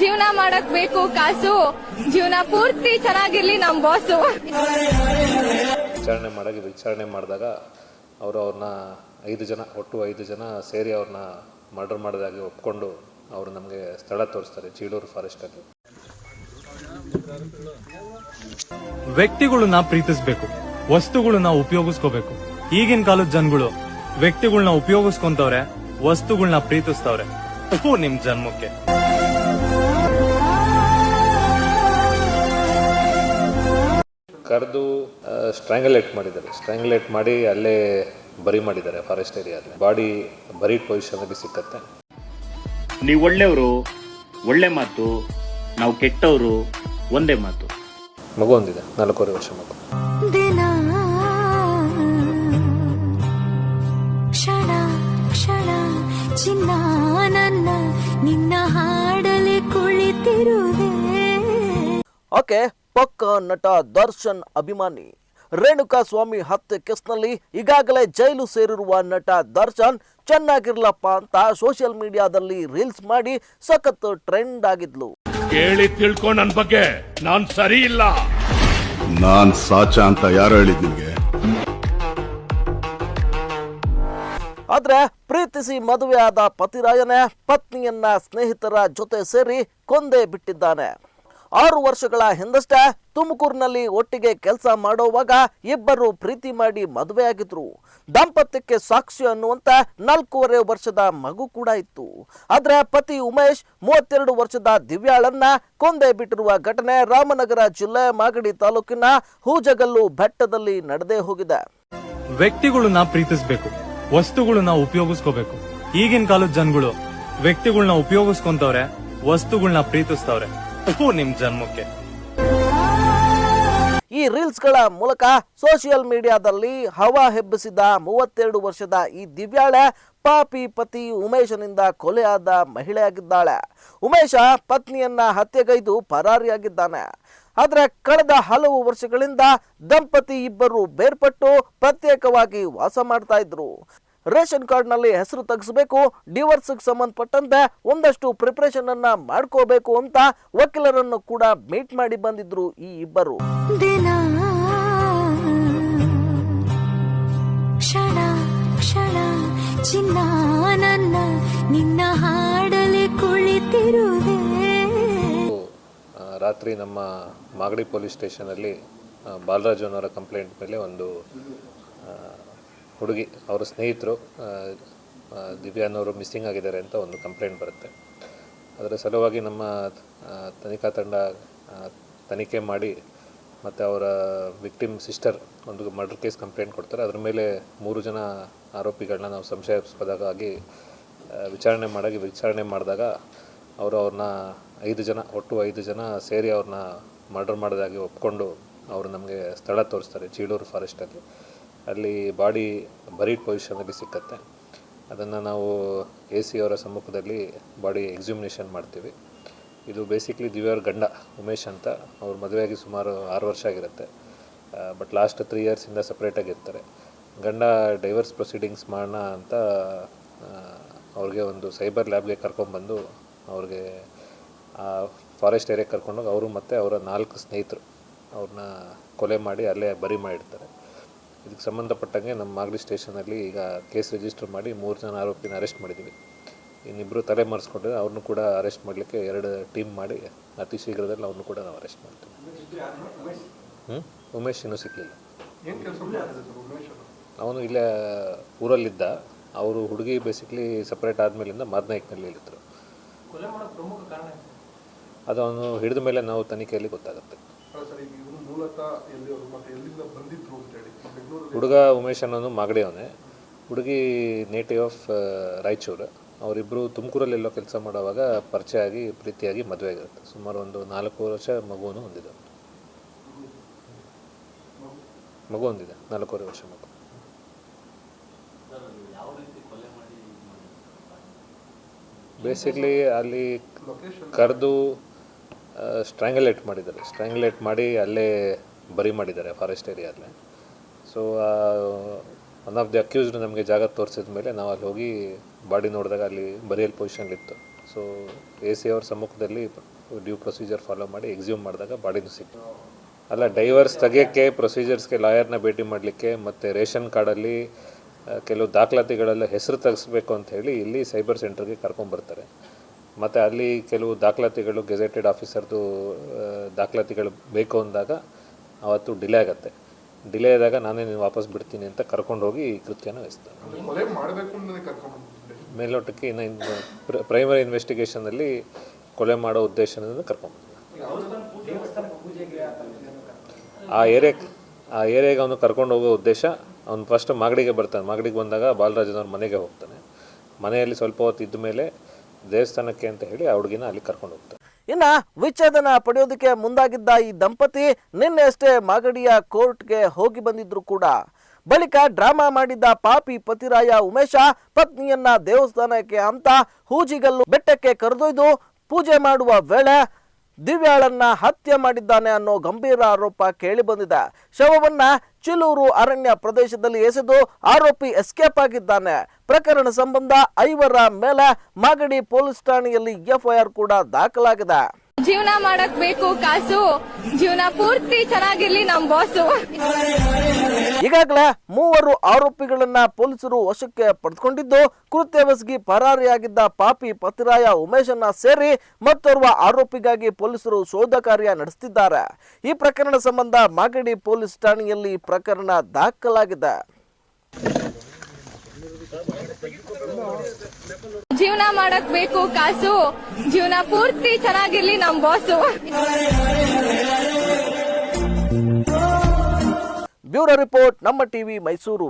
ಜೀವನ ಮಾಡಕ್ ಬೇಕು ಕಾಸು ಜೀವನ ಪೂರ್ತಿ ಚೆನ್ನಾಗಿರ್ಲಿ ನಮ್ ಬಾಸು ವಿಚಾರಣೆ ಮಾಡಿ ವಿಚಾರಣೆ ಮಾಡಿದಾಗ ಅವರು ಅವ್ರನ್ನ ಐದು ಜನ ಒಟ್ಟು ಐದು ಜನ ಸೇರಿ ಅವ್ರನ್ನ ಮರ್ಡರ್ ಮಾಡಿದಾಗಿ ಒಪ್ಕೊಂಡು ಅವರು ನಮಗೆ ಸ್ಥಳ ತೋರಿಸ್ತಾರೆ ಚೀಳೂರು ಫಾರೆಸ್ಟಲ್ಲಿ ವ್ಯಕ್ತಿಗಳನ್ನ ಪ್ರೀತಿಸ್ಬೇಕು ವಸ್ತುಗಳನ್ನ ಉಪಯೋಗಿಸ್ಕೋಬೇಕು. ಈಗಿನ ಕಾಲದ ಜನಗಳು ವ್ಯಕ್ತಿಗಳನ್ನ ಉಪಯೋಗಿಸ್ಕೊಂತವ್ರೆ ವಸ್ತುಗಳನ್ನ ಪ್ರೀತಿಸ್ತವ್ರೆ. ಉಪ್ಪು ನಿಮ್ ಜನ್ಮಕ್ಕೆ. ಕರೆದು ಸ್ಟ್ರ್ಯಾಂಗಲೇಟ್ ಮಾಡಿದ್ದಾರೆ. ಸ್ಟ್ರ್ಯಾಂಗಲೇಟ್ ಮಾಡಿ ಅಲ್ಲೇ ಬರಿ ಮಾಡಿದ್ದಾರೆ ಫಾರೆಸ್ಟ್ ಏರಿಯಾದಲ್ಲಿ ಬಾಡಿ ಬರಿ ಪೊಸಿಷನಲ್ಲಿ ಸಿಕ್ಕತ್ತೆ. ನೀವು ಒಳ್ಳೆಯವರು ಒಳ್ಳೆ ಮಾತು ನಾವು ಕೆಟ್ಟವರು ಒಂದೇ ಮಾತು. ಮಗು ಒಂದಿದೆ ನಾಲ್ಕೂವರೆ ವರ್ಷ ಮಗು. ದಿನ ಕ್ಷಣ ಕ್ಷಣ ಚಿನ್ನ ನನ್ನ ನಿನ್ನ ಹಾಡಲಿ ಕುಳಿತಿರುವೆ. ಆಕೆ ಪಕ್ಕ ನಟ ದರ್ಶನ್ ಅಭಿಮಾನಿ ರೇಣುಕಾ ಸ್ವಾಮಿ ಹತ್ಯೆ ಕೇಸ್ನಲ್ಲಿ ಈಗಾಗಲೇ ಜೈಲು ಸೇರಿರುವ ನಟ ದರ್ಶನ್ ಚೆನ್ನಾಗಿರ್ಲಪ್ಪ ಅಂತ ಸೋಷಿಯಲ್ ಮೀಡಿಯಾದಲ್ಲಿ ರೀಲ್ಸ್ ಮಾಡಿ ಸಖತ್ ಟ್ರೆಂಡ್ ಆಗಿದ್ಲು. ಕೇಳಿ ತಿಳ್ಕೊ ನನ್ ಬಗ್ಗೆ. ನಾನ್ ಸರಿ ಇಲ್ಲ. ನಾನ್ ಸಾಚ ಅಂತ ಯಾರು ಹೇಳಿದ್ ನಿಮ್ಗೆ? ಆದ್ರೆ ಪ್ರೀತಿಸಿ ಮದುವೆಯಾದ ಪತಿರಾಯನೇ ಪತ್ನಿಯನ್ನ ಸ್ನೇಹಿತರ ಜೊತೆ ಸೇರಿ ಕೊಂದೇ ಬಿಟ್ಟಿದ್ದಾನೆ. ಆರು ವರ್ಷಗಳ ಹಿಂದಷ್ಟೇ ತುಮಕೂರಿನಲ್ಲಿ ಒಟ್ಟಿಗೆ ಕೆಲಸ ಮಾಡುವಾಗ ಇಬ್ಬರು ಪ್ರೀತಿ ಮಾಡಿ ಮದುವೆಯಾಗಿದ್ರು ದಾಂಪತ್ಯಕ್ಕೆ ಸಾಕ್ಷಿ ಅನ್ನುವಂತ ನಾಲ್ಕೂವರೆ ವರ್ಷದ ಮಗು ಕೂಡ ಇತ್ತು. ಆದ್ರೆ ಪತಿ ಉಮೇಶ್ ಮೂವತ್ತೆರಡು ವರ್ಷದ ದಿವ್ಯಾಳನ್ನ ಕೊಂದೆ ಬಿಟ್ಟಿರುವ ಘಟನೆ ರಾಮನಗರ ಜಿಲ್ಲೆ ಮಾಗಡಿ ತಾಲೂಕಿನ ಹೂಜಗಲ್ಲು ಬೆಟ್ಟದಲ್ಲಿ ನಡೆದೇ ಹೋಗಿದೆ. ವ್ಯಕ್ತಿಗಳನ್ನ ಪ್ರೀತಿಸಬೇಕು ವಸ್ತುಗಳನ್ನ ಉಪಯೋಗಿಸ್ಕೋಬೇಕು. ಈಗಿನ ಕಾಲದ ಜನಗಳು ವ್ಯಕ್ತಿಗಳನ್ನ ಉಪಯೋಗಿಸ್ಕೊಂತವ್ರೆ ವಸ್ತುಗಳನ್ನ ಪ್ರೀತಿಸ್ತವ್ರೆ. ಉಪ್ಪು ನಿಮ್ ಜನ್ಮಕ್ಕೆ. ಈ ರೀಲ್ಸ್ಗಳ ಮೂಲಕ ಸೋಷಿಯಲ್ ಮೀಡಿಯಾದಲ್ಲಿ ಹವಾ ಹೆಬ್ಬಿಸಿದ ಮೂವತ್ತೆರಡು ವರ್ಷದ ಈ ದಿವ್ಯಾಳೆ ಪಾಪಿ ಪತಿ ಉಮೇಶನಿಂದ ಕೊಲೆಯಾದ ಮಹಿಳೆಯಾಗಿದ್ದಾಳೆ. ಉಮೇಶ ಪತ್ನಿಯನ್ನ ಹತ್ಯೆಗೈದು ಪರಾರಿಯಾಗಿದ್ದಾನೆ. ಆದ್ರೆ ಕಳೆದ ಹಲವು ವರ್ಷಗಳಿಂದ ದಂಪತಿ ಇಬ್ಬರು ಬೇರ್ಪಟ್ಟು ಪ್ರತ್ಯೇಕವಾಗಿ ವಾಸ ಮಾಡ್ತಾ ಇದ್ರು. ರೇಷನ್ ಕಾರ್ಡ್ನಲ್ಲಿ ಹೆಸರು ತೆಗೆಸಬೇಕು ಡಿವೋರ್ಸ್ಗೆ ಸಂಬಂಧಪಟ್ಟಂತೆ ಒಂದಷ್ಟು ಪ್ರಿಪರೇಷನ್ ಅನ್ನ ಮಾಡ್ಕೋಬೇಕು ಅಂತ ವಕೀಲರನ್ನು ಕೂಡ ಮೀಟ್ ಮಾಡಿ ಬಂದಿದ್ರು ಈ ಇಬ್ಬರು. ದಿನ ಕ್ಷಣ ಕ್ಷಣ ಚಿನ್ನ ನನ್ನ ನಿನ್ನ ಹಾಡಲಿ ಕುಳಿತಿರುವೆ. ರಾತ್ರಿ ನಮ್ಮ ಮಾಗಡಿ ಪೊಲೀಸ್ ಸ್ಟೇಷನಲ್ಲಿ ಬಾಲರಾಜ್ ಅವರ ಕಂಪ್ಲೇಂಟ್ ಮೇಲೆ ಒಂದು ಹುಡುಗಿ, ಅವರ ಸ್ನೇಹಿತರು ದಿವ್ಯಾ ಅನ್ನೋರು ಮಿಸ್ಸಿಂಗ್ ಆಗಿದ್ದಾರೆ ಅಂತ ಒಂದು ಕಂಪ್ಲೇಂಟ್ ಬರುತ್ತೆ. ಅದರ ಸಲುವಾಗಿ ನಮ್ಮ ತನಿಖಾ ತಂಡ ತನಿಖೆ ಮಾಡಿ ಮತ್ತು ಅವರ ವಿಕ್ಟಿಮ್ ಸಿಸ್ಟರ್ ಒಂದು ಮರ್ಡರ್ ಕೇಸ್ ಕಂಪ್ಲೇಂಟ್ ಕೊಡ್ತಾರೆ. ಅದರ ಮೇಲೆ ಮೂರು ಜನ ಆರೋಪಿಗಳನ್ನ ನಾವು ಸಂಶಯಾಸ್ಪದವಾಗಿ ವಿಚಾರಣೆ ಮಾಡಾಗಿ ವಿಚಾರಣೆ ಮಾಡಿದಾಗ ಅವರು ಅವ್ರನ್ನ ಐದು ಜನ, ಒಟ್ಟು ಐದು ಜನ ಸೇರಿ ಅವ್ರನ್ನ ಮರ್ಡರ್ ಮಾಡೋದಾಗಿ ಒಪ್ಕೊಂಡು ಅವರು ನಮಗೆ ಸ್ಥಳ ತೋರಿಸ್ತಾರೆ, ಚೀಳೂರು ಫಾರೆಸ್ಟಲ್ಲಿ ಅಲ್ಲಿ ಬಾಡಿ ಬರೀಡ್ ಪೊಸಿಷನಲ್ಲಿ ಸಿಕ್ಕತ್ತೆ. ಅದನ್ನು ನಾವು ಎ ಸಿ ಅವರ ಸಮ್ಮುಖದಲ್ಲಿ ಬಾಡಿ ಎಕ್ಸಿಮಿನೇಷನ್ ಮಾಡ್ತೀವಿ. ಇದು ಬೇಸಿಕ್ಲಿ ದಿವ್ಯವ್ರ ಗಂಡ ಉಮೇಶ್ ಅಂತ. ಅವ್ರ ಮದುವೆಯಾಗಿ ಸುಮಾರು ಆರು ವರ್ಷ ಆಗಿರುತ್ತೆ. ಬಟ್ ಲಾಸ್ಟ್ ತ್ರೀ ಇಯರ್ಸಿಂದ ಸಪ್ರೇಟಾಗಿರ್ತಾರೆ ಗಂಡ ಡೈವರ್ಸ್ ಪ್ರೊಸೀಡಿಂಗ್ಸ್ ಮಾಡೋಣ ಅಂತ ಅವ್ರಿಗೆ ಒಂದು ಸೈಬರ್ ಲ್ಯಾಬ್ಗೆ ಕರ್ಕೊಂಡ್ಬಂದು ಅವ್ರಿಗೆ ಆ ಫಾರೆಸ್ಟ್ ಏರಿಯಾಗೆ ಕರ್ಕೊಂಡೋಗಿ ಅವರು ಮತ್ತು ಅವರ ನಾಲ್ಕು ಸ್ನೇಹಿತರು ಅವ್ರನ್ನ ಕೊಲೆ ಮಾಡಿ ಅಲ್ಲೇ ಬರಿ ಮಾಡಿರ್ತಾರೆ. ಇದಕ್ಕೆ ಸಂಬಂಧಪಟ್ಟಂಗೆ ನಮ್ಮ ಮಾಗಡಿ ಸ್ಟೇಷನಲ್ಲಿ ಈಗ ಕೇಸ್ ರಿಜಿಸ್ಟರ್ ಮಾಡಿ ಮೂರು ಜನ ಆರೋಪಿನ ಅರೆಸ್ಟ್ ಮಾಡಿದ್ದೀವಿ. ಇನ್ನಿಬ್ಬರು ತಲೆ ಮರೆಸ್ಕೊಂಡಿದ್ರೆ ಅವ್ರನ್ನೂ ಕೂಡ ಅರೆಸ್ಟ್ ಮಾಡಲಿಕ್ಕೆ ಎರಡು ಟೀಮ್ ಮಾಡಿ ಅತಿ ಶೀಘ್ರದಲ್ಲಿ ಅವ್ರನ್ನೂ ಕೂಡ ನಾವು ಅರೆಸ್ಟ್ ಮಾಡ್ತೀವಿ. ಹ್ಞೂ ಉಮೇಶ್ ಇನ್ನೂ ಸಿಕ್ಕಲಿಲ್ಲ ಅವನು ಇಲ್ಲೇ ಊರಲ್ಲಿದ್ದ. ಅವರು ಹುಡುಗಿ ಬೇಸಿಕ್ಲಿ ಸಪ್ರೇಟ್ ಆದಮೇಲಿಂದ ಮಾದನಾಯ್ಕನಲ್ಲಿ ಇಳಿದ್ರು ಅದು ಅವನು ಹಿಡಿದ ಮೇಲೆ ನಾವು ತನಿಖೆಯಲ್ಲಿ ಗೊತ್ತಾಗುತ್ತೆ. ಹುಡುಗ ಉಮೇಶ್ ಅನ್ನೋನು ಮಾಗಡಿ ಅವನೇ. ಹುಡುಗಿ ನೇಟಿವ್ ಆಫ್ ರಾಯಚೂರು. ಅವರಿಬ್ಬರು ತುಮಕೂರಲ್ಲೆಲ್ಲೋ ಕೆಲಸ ಮಾಡುವಾಗ ಪರಿಚಯ ಆಗಿ ಪ್ರೀತಿಯಾಗಿ ಮದುವೆ ಆಗಿರುತ್ತೆ. ಸುಮಾರು ಒಂದು ನಾಲ್ಕು ವರ್ಷ ಮಗುವನ್ನು ಹೊಂದಿದೆ ಮಗು ಹೊಂದಿದೆ ನಾಲ್ಕೂವರೆ ವರ್ಷ ಮಗು. ಬೇಸಿಕ್ಲಿ ಅಲ್ಲಿ ಕರೆದು ಸ್ಟ್ರ್ಯಾಂಗಲೇಟ್ ಮಾಡಿದ್ದಾರೆ. ಸ್ಟ್ರ್ಯಾಂಗ್ಯುಲೇಟ್ ಮಾಡಿ ಅಲ್ಲೇ ಬರಿ ಮಾಡಿದ್ದಾರೆ forest ಏರಿಯಾದಲ್ಲೇ so one of the accused ನಮಗೆ ಜಾಗ ತೋರಿಸಿದ ಮೇಲೆ ನಾವು ಅಲ್ಲಿ ಹೋಗಿ ಬಾಡಿ ನೋಡಿದಾಗ ಅಲ್ಲಿ ಬರಿಯಲ್ ಪೊಸಿಷನ್ಲಿತ್ತು ಸೊ ಎ ಸಿ ಅವ್ರ ಸಮ್ಮುಖದಲ್ಲಿ ಡ್ಯೂ ಪ್ರೊಸೀಜರ್ ಫಾಲೋ ಮಾಡಿ ಎಕ್ಸ್ಯೂಮ್ ಮಾಡಿದಾಗ ಬಾಡಿನೂ ಸಿಕ್ತು. ಅಲ್ಲ ಡೈವರ್ಸ್ ತೆಗಿಯೋಕ್ಕೆ ಪ್ರೊಸೀಜರ್ಸ್ಗೆ ಲಾಯರ್ನ ಭೇಟಿ ಮಾಡಲಿಕ್ಕೆ ಮತ್ತು ರೇಷನ್ ಕಾರ್ಡಲ್ಲಿ ಕೆಲವು ದಾಖಲಾತಿಗಳೆಲ್ಲ ಹೆಸರು ತೆಗೆಸ್ಬೇಕು ಅಂತ ಹೇಳಿ ಇಲ್ಲಿ ಸೈಬರ್ ಸೆಂಟರ್ಗೆ ಕರ್ಕೊಂಬರ್ತಾರೆ. ಮತ್ತು ಅಲ್ಲಿ ಕೆಲವು ದಾಖಲಾತಿಗಳು ಗೆಜೆಟೆಡ್ ಆಫೀಸರ್ದು ದಾಖಲಾತಿಗಳು ಬೇಕು ಅಂದಾಗ ಅವತ್ತು ಡಿಲೇ ಆಗುತ್ತೆ. ಡಿಲೇ ಆದಾಗ ನಾನೇ ನೀನು ವಾಪಸ್ ಬಿಡ್ತೀನಿ ಅಂತ ಕರ್ಕೊಂಡು ಹೋಗಿ ಈ ಕೃತ್ಯನ ವಹಿಸ್ತಾನೆ. ಮೇಲ್ನೋಟಕ್ಕೆ ಇನ್ನು ಪ್ರೈಮರಿ ಇನ್ವೆಸ್ಟಿಗೇಷನಲ್ಲಿ ಕೊಲೆ ಮಾಡೋ ಉದ್ದೇಶದಿಂದ ಕರ್ಕೊಂಡು ಆ ಏರಿಯಾ ಆ ಏರಿಯಾಗೆ ಅವನು ಕರ್ಕೊಂಡು ಹೋಗೋ ಉದ್ದೇಶ ಅವನು ಫಸ್ಟ್ ಮಾಗಡಿಗೆ ಬರ್ತಾನೆ. ಮಾಗಡಿಗೆ ಬಂದಾಗ ಬಾಲರಾಜನವ್ರ ಮನೆಗೆ ಹೋಗ್ತಾನೆ. ಮನೆಯಲ್ಲಿ ಸ್ವಲ್ಪ ಹೊತ್ತು ಇದ್ದ ಮೇಲೆ ದೇವಸ್ಥಾನಕ್ಕೆ ಅಂತ ಹೇಳಿ ಆ ಹುಡುಗಿನ ಅಲ್ಲಿ ಕರ್ಕೊಂಡು ಹೋಗ್ತಾರೆ. ಇನ್ನ ವಿಚ್ಛೇದನ ಪಡೆಯೋದಕ್ಕೆ ಮುಂದಾಗಿದ್ದ ಈ ದಂಪತಿ ನಿನ್ನೆಯಷ್ಟೇ ಮಾಗಡಿಯ ಕೋರ್ಟ್ಗೆ ಹೋಗಿ ಬಂದಿದ್ರು ಕೂಡ. ಬಳಿಕ ಡ್ರಾಮಾ ಮಾಡಿದ್ದ ಪಾಪಿ ಪತಿರಾಯ ಉಮೇಶ ಪತ್ನಿಯನ್ನ ದೇವಸ್ಥಾನಕ್ಕೆ ಅಂತ ಹೂಜಿಗಲ್ಲು ಬೆಟ್ಟಕ್ಕೆ ಕರೆದೊಯ್ದು ಪೂಜೆ ಮಾಡುವ ವೇಳೆ ದಿವ್ಯಾಳನ್ನ ಹತ್ಯೆ ಮಾಡಿದ್ದಾನೆ ಅನ್ನೋ ಗಂಭೀರ ಆರೋಪ ಕೇಳಿ ಬಂದಿದೆ. ಶವವನ್ನ ಚಿಲೂರು ಅರಣ್ಯ ಪ್ರದೇಶದಲ್ಲಿ ಎಸೆದು ಆರೋಪಿ ಎಸ್ಕೇಪ್ ಆಗಿದ್ದಾನೆ. ಪ್ರಕರಣ ಸಂಬಂಧ ಐವರ ಮೇಲೆ ಮಾಗಡಿ ಪೊಲೀಸ್ ಠಾಣೆಯಲ್ಲಿ ಎಫ್ಐಆರ್ ಕೂಡ ದಾಖಲಾಗಿದೆ. ಜೀವನ ಮಾಡಕ್ ಬೇಕು, ಕಾಸು. ಜೀವನ ಪೂರ್ತಿ ಚೆನ್ನಾಗಿರ್ಲಿ ನಮ್ ಬಾಸು ಈಗಾಗಲೇ ಮೂವರು ಆರೋಪಿಗಳನ್ನ ಪೊಲೀಸರು ವಶಕ್ಕೆ ಪಡೆದುಕೊಂಡಿದ್ದು, ಕೃತ್ಯವೆಸಗಿ ಪರಾರಿಯಾಗಿದ್ದ ಪಾಪಿ ಪತಿರಾಯ ಉಮೇಶನ್ನ ಸೇರಿ ಮತ್ತೋರ್ವ ಆರೋಪಿಗಾಗಿ ಪೊಲೀಸರು ಶೋಧ ಕಾರ್ಯ ನಡೆಸುತ್ತಿದ್ದಾರೆ ಈ ಪ್ರಕರಣ ಸಂಬಂಧ ಮಾಗಡಿ ಪೊಲೀಸ್ ಠಾಣೆಯಲ್ಲಿ ಪ್ರಕರಣ ದಾಖಲಾಗಿದೆ. ಜೀವನ ಮಾಡಕ್ ಬೇಕು, ಕಾಸು. ಜೀವನ ಪೂರ್ತಿ ಚೆನ್ನಾಗಿರ್ಲಿ ನಮ್ ಬಾಸು బ్యూరో రిపోర్ట్ నమ్మ టీవీ మైసూరు.